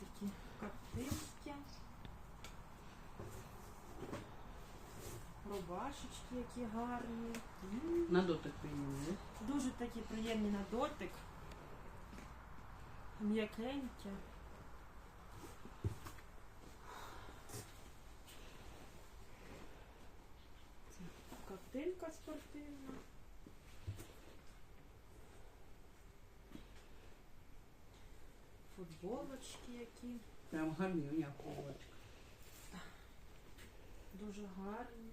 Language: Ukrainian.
Такі картинки. Рубашечки, які гарні. На дотик приємні. Дуже такі приємні на дотик. М'якенькі. Це картинка спортивна. Футболочки які. Прям гарні у нього. Дуже гарні.